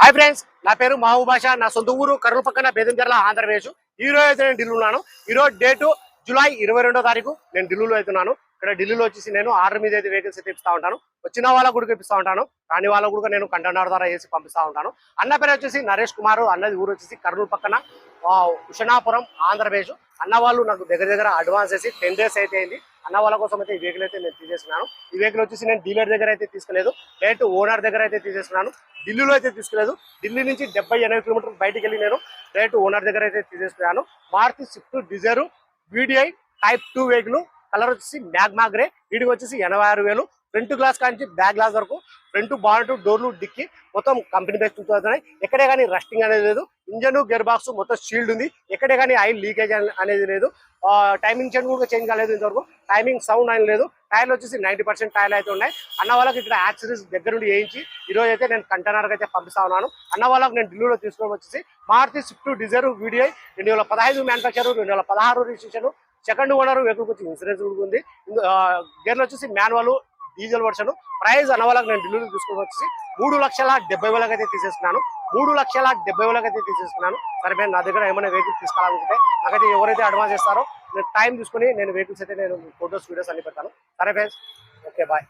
Hi friends నా పేరు మహబూబ్ బాషా నా సొంత ఊరు కర్నూలు పక్కన బేదంచెర్ల ఆంధ్రప్రదేశ్. ఈ రోజు అయితే నేను ఢిల్లీలో ఉన్నాను. ఈ రోజు డేటు జూలై ఇరవై రెండో తారీఖు నేను ఢిల్లీలో అవుతున్నాను. ఇక్కడ ఢిల్లీలో వచ్చేసి నేను ఆర్డర్ మీద అయితే వెహికల్స్ అయితే ఇప్పిస్తా ఉంటాను. వచ్చిన వాళ్ళకు కూడా ఇప్పిస్తా ఉంటాను. రాని వాళ్ళకు కూడా నేను కంటైనర్ ద్వారా వేసి పంపిస్తా ఉంటాను. అన్న పేరు వచ్చేసి నరేష్ కుమార్ అన్నది ఊరు వచ్చేసి కర్నూలు పక్కన ఆ, ఉషనాపురం ఆంధ్రప్రదేశ్. అన్న వాళ్ళు నాకు దగ్గర దగ్గర అడ్వాన్స్ వేసి టెన్ డేస్ అయితే అయింది. అన్న వాళ్ళ కోసం అయితే ఈ వెహికల్ అయితే నేను తీసేసుకున్నాను ఈ వెహికల్ వచ్చేసి నేను డీలర్ దగ్గర అయితే తీసుకోలేదు. డైరెక్ట్ ఓనర్ దగ్గర అయితే తీసేసుకున్నాను ఢిల్లీలో అయితే తీసుకోలేదు. ఢిల్లీ నుంచి డెబ్బై ఎనభై కిలోమీటర్లు బయటకు వెళ్ళి నేను డైరెక్ట్ ఓనర్ దగ్గర అయితే తీసేసుకున్నాను Maruti swift dzire VDI type two vehicle colour వచ్చేసి మ్యాగ్మా గ్రే. వీడికి వచ్చేసి ఎనభై ఆరు వేలు. ఫ్రంట్ గ్లాస్ కాంచి బ్యాక్ గ్లాస్ వరకు. ఫ్రంట్ బానెట్ డోర్లు డిక్కి మొత్తం కంపెనీ బెస్ట్ చూస్తున్నాయి ఎక్కడే కానీ రస్టింగ్ అనేది లేదు. ఇంజన్ గేర్ బాక్స్ మొత్తం షీల్డ్ ఉంది. ఎక్కడే కానీ ఆయిల్ లీకేజ్ అనేది లేదు. టైమింగ్ చెన్ కూడా చేంజ్ కాలేదు ఇంతవరకు. టైమింగ్ సౌండ్ అని లేదు. టైర్లు వచ్చేసి నైంటీ పర్సెంట్ టైర్లు అయితే ఉన్నాయి. అన్న వాళ్ళకి ఇక్కడ యాక్సరీస్ దగ్గర నుండి వేయించి ఈ అయితే నేను కంటైనర్ అయితే పంపిస్తా ఉన్నాను. అన్న వాళ్ళకి నేను ఢిల్లీలో తీసుకొని వచ్చేసి మారుతి స్విఫ్ట్ డిజైర్ వీడియో రెండు వేల పదహైదు మ్యానుఫ్యాక్చర్ రెండు వేల పదహారు రిజిస్ట్రేషన్ సెకండ్ ఓనర్ వెహికల్ వచ్చి ఇన్సూరెన్స్ కూడా ఉంది. గేర్లు వచ్చేసి మాన్యువల్ డీజిల్ వర్షన్. ప్రైస్ అనవలకు నేను ఢిల్లీలో తీసుకొని వచ్చేసి మూడు లక్షల డెబ్బై వేలకు అయితే తీసేసుకున్నాను. మూడు లక్షల డెబ్బై వేలకు అయితే తీసేసుకున్నాను. సరే నేను నా దగ్గర ఏమైనా వెహికల్ తీసుకోవాలనుకుంటే నాకైతే ఎవరైతే అడ్వాన్స్ చేస్తారో నేను టైం తీసుకొని నేను వెహికల్స్ అయితే నేను ఫొటోస్ వీడియోస్ అన్ని పెడతాను. సరే ఫ్రెండ్స్ ఓకే బాయ్